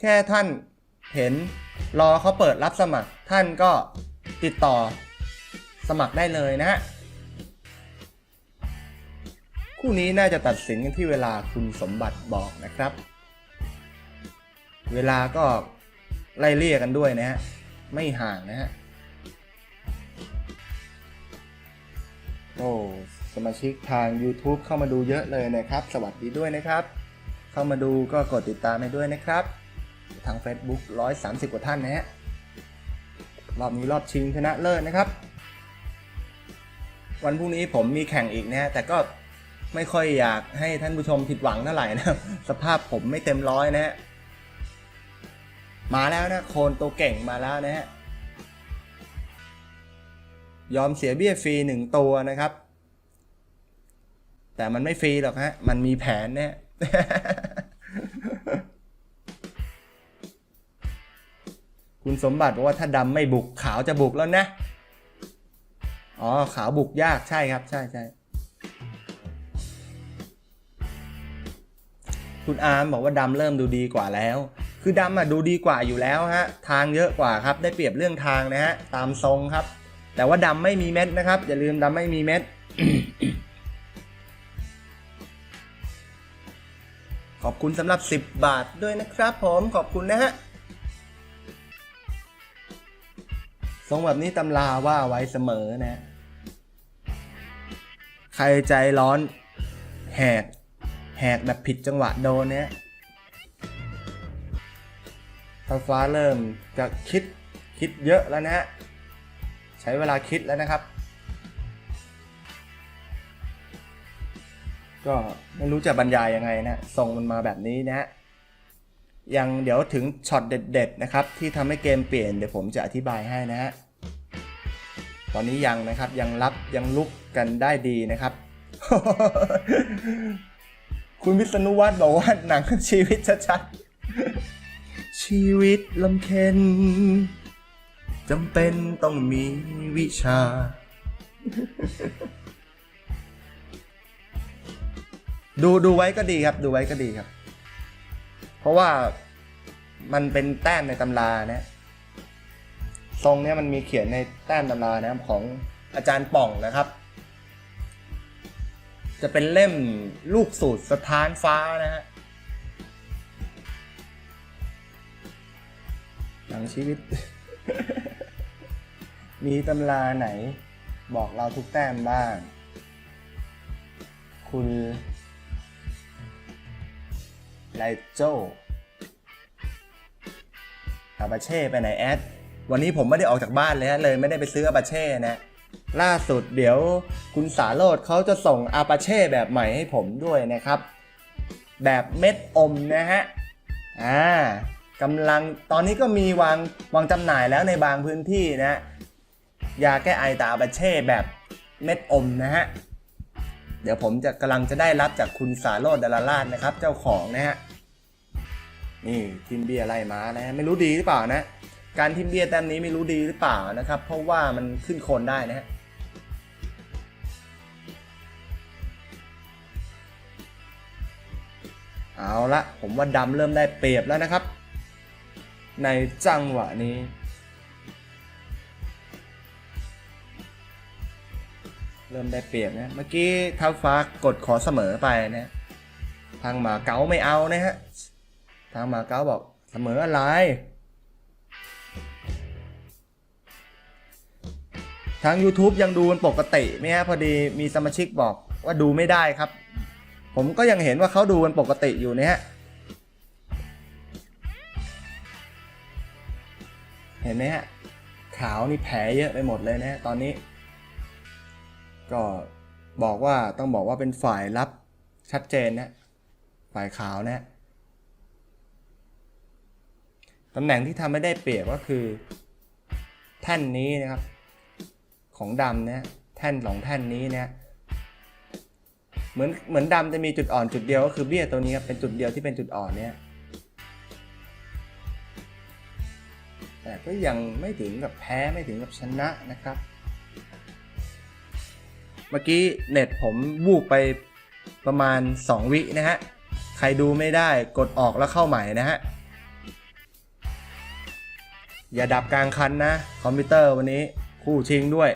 แค่ท่านเห็นรอเขาเปิดรับสมัคร ท่านก็ติดต่อสมัครได้เลยนะฮะคู่นี้น่าจะตัดสินกันที่เวลาคุณสมบัติบอกนะครับ เวลาก็ไล่เลี่ยกันด้วยนะฮะ ไม่ห่างนะฮะ โอ้สมาชิกทาง YouTube เข้ามาดูเยอะเลยนะครับ สวัสดีด้วยนะครับ เข้ามาดูก็กดติดตามให้ด้วยนะครับ ทาง Facebook 130 กว่าท่านนะฮะรอบนี้รอบชิงชนะเลิศนะครับ วันพรุ่งนี้ผมมีแข่งอีกนะฮะแต่ก็ไม่ค่อยอยากให้ท่านผู้ชมผิดหวังเท่าไหร่นะสภาพผมไม่เต็มร้อยนะฮะมาแล้วนะโคนตัวเก่งมาแล้วนะฮะยอมเสียเบี้ยฟรีหนึ่งตัวนะครับ แต่มันไม่ฟรีหรอกฮะ มันมีแผนเนี่ย คุณสมบัติบอกว่าถ้าดำไม่บุกขาวจะบุกแล้วนะ อ๋อ ขาวบุกยากใช่ครับ ใช่ใช่คุณอาร์มบอกว่าดำเริ่มดูดีกว่าแล้ว คือดำอะดูดีกว่าอยู่แล้วฮะ ทางเยอะกว่าครับ ได้เปรียบเรื่องทางนะฮะ ตามทรงครับ แต่ว่าดำไม่มีเม็ดนะครับ อย่าลืมดำไม่มีเม็ดขอบคุณสำหรับ 10 บาทด้วยนะครับผมขอบคุณนะฮะ ทรงแบบนี้ตำราว่าไว้เสมอนะ ใครใจร้อนแหก แหกแบบผิดจังหวะโดนเนี่ยท้าฟ้าเริ่มจะคิดคิดเยอะแล้วนะ ใช้เวลาคิดแล้วนะครับ ก็ไม่รู้จะบรรยายยังไงนะทรงมันมาแบบนี้นะฮะ ยังเดี๋ยวถึงช็อตเด็ด ๆ นะครับ ที่ทำให้เกมเปลี่ยนเดี๋ยวผมจะอธิบายให้นะฮะตอนนี้ยังนะครับยังรับยังลุกกันได้ดีนะครับ คุณวิษณุวัฒน์บอกว่าหนังชีวิตชัดๆชีวิตลำเค็นจำเป็นต้องมีวิชา ดูดูไว้ก็ดีครับ ดูไว้ก็ดีครับ ราะว่ามันเป็นแต้มในตำรานะทรงเนี้ยมันมีเขียนในแต้มตำรานะครับของอาจารย์ป่องนะครับ จะเป็นเล่มลูกสูตรสถานฟ้านะฮะหนังชีวิต มีตำราไหนบอกเราทุกแต้มบ้าง คุณ ไลโจอาบาเช่ไปไหนแอด วันนี้ผมไม่ได้ออกจากบ้านเลยฮะเลยไม่ได้ไปซื้ออาบาเช่นะ ล่าสุดเดี๋ยวคุณสาโรดเขาจะส่งอาปาเช่แบบใหม่ให้ผมด้วยนะครับ แบบเม็ดอมนะฮะ อ่ากำลังตอนนี้ก็มีวางวางจำหน่ายแล้วในบางพื้นที่นะ ยาแก้ไอตาอาปาเช่แบบเม็ดอมนะฮะ เดี๋ยวผมจะกำลังจะได้รับจากคุณสาโรดดาราลาดนะครับ เจ้าของนะฮะ นี่ทิมเบียร์ไล่มานะไม่รู้ดีหรือเปล่านะ การทิมเบียร์แต้มนี้ไม่รู้ดีหรือเปล่านะครับ เพราะว่ามันขึ้นโคนได้นะฮะเอาละผมว่าดำเริ่มได้เปรียบแล้วนะครับ ในจังหวะนี้ เริ่มได้เปรียบนะเมื่อกี้ท้าฟ้ากดขอเสมอไปนะ ทางหมาเก๊าไม่เอานะฮะ ทางมาเก๊าบอกเสมออะไร ทาง YouTube ยังดูกันปกติไหมฮะพอดีมีสมาชิกบอกว่าดูไม่ได้ครับ ผมก็ยังเห็นว่าเขาดูกันปกติอยู่นะฮะเห็นไหมฮะขาวนี่แผลเยอะไปหมดเลยนะฮะตอนนี้ ก็บอกว่าต้องบอกว่าเป็นฝ่ายรับชัดเจนนะฝ่ายขาวนะ ตำแหน่งที่ทำไม่ได้เปรียบก็คือ แท่นนี้นะครับ ของดำเนี่ยแท่นสองแท่นนี้เนี่ยเหมือนเหมือนดำจะมีจุดอ่อนจุดเดียวก็คือเบี้ยตัวนี้ครับเป็นจุดเดียวที่เป็นจุดอ่อนเนี่ยแต่ก็ยังไม่ถึงกับแพ้ไม่ถึงกับชนะนะครับ เมื่อกี้เน็ตผมวูบไปประมาณ 2 วินะฮะ ใครดูไม่ได้กดออกแล้วเข้าใหม่นะฮะ อย่าดับกลางคันนะ คอมพิวเตอร์วันนี้คู่ชิงด้วย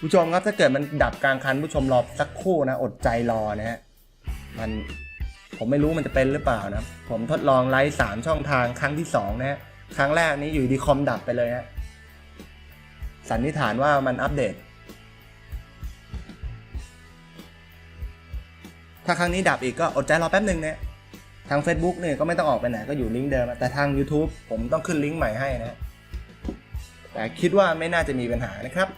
ผู้ชมครับถ้าเกิดมันดับกลางคันผู้ชมรอสักคู่นะ อดใจรอนะฮะมันผมไม่รู้มันจะเป็นหรือเปล่านะ ผมทดลองไลฟ์สามช่องทางครั้งที่สองนะฮะครั้งแรกนี้อยู่ดีคอมดับไปเลยฮะสันนิษฐานว่ามันอัปเดต ถ้าครั้งนี้ดับอีกก็อดใจรอแป๊บหนึ่งนะ ทาง Facebook เนี่ยก็ไม่ต้องออกไปไหนก็อยู่ลิงก์เดิมอะแต่ทาง YouTube ผมต้องขึ้นลิงก์ใหม่ให้นะ แต่คิดว่าไม่น่าจะมีปัญหานะครับ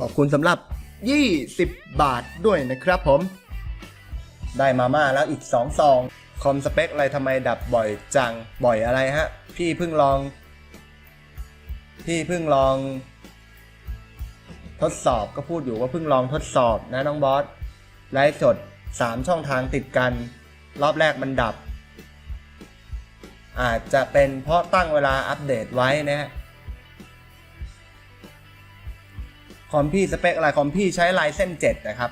ขอบคุณสำหรับ 20 บาทด้วยนะครับผม ได้มาม่าแล้วอีก2ซองคอมสเปคอะไรทำไมดับบ่อยจังบ่อยอะไรฮะ พี่เพิ่งลอง พี่เพิ่งลอง ทดสอบก็พูดอยู่ว่าเพิ่งลองทดสอบนะน้องบอสไลฟ์สด 3 ช่องทางติดกัน รอบแรกมันดับ อาจจะเป็นเพราะตั้งเวลาอัปเดตไว้นะฮะ คอมพี่สเปคอะไรคอมพี่ใช้ลายเส้น 7 นะครับ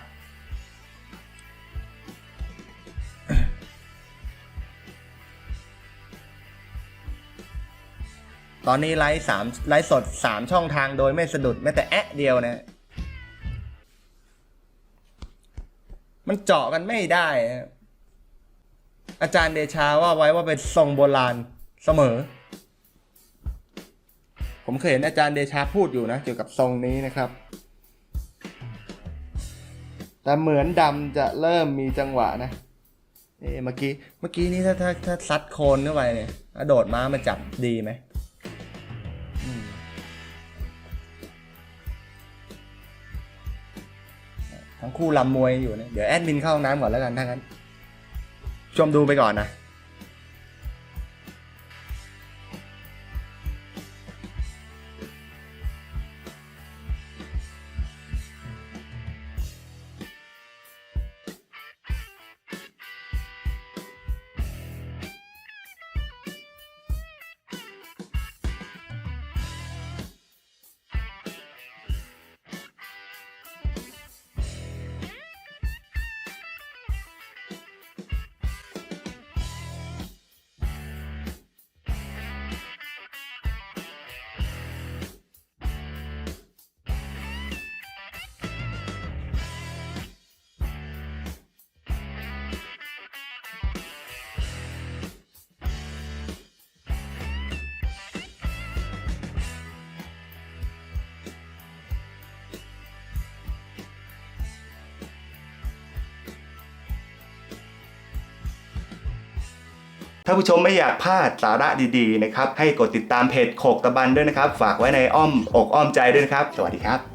ตอนนี้ไลฟ์สามไลฟ์สด 3 ช่องทางโดยไม่สะดุดแม้แต่แอะเดียวนะ มันเจาะกันไม่ได้ อาจารย์เดชาว่าไว้ว่าเป็นทรงโบราณเสมอ ผมเคยเห็นอาจารย์เดชาพูดอยู่นะ เกี่ยวกับทรงนี้นะครับ แต่เหมือนดำจะเริ่มมีจังหวะนะเอ๊เมื่อกี้เมื่อกี้นี้ถ้าถ้าถ้าซัดโคนเข้าไปเนี่ยโดดม้ามาจับดีไหมทั้งคู่ลำมวยอยู่นะเดี๋ยวแอดมินเข้าห้องน้ำก่อนแล้วกันถ้างั้นชมดูไปก่อนนะ ถ้าผู้ชมไม่อยากพลาดสาระดีๆนะครับ ให้กดติดตามเพจโขกตะบันด้วยนะครับ ฝากไว้ในอ้อมอกอ้อมใจด้วยนะครับ สวัสดีครับ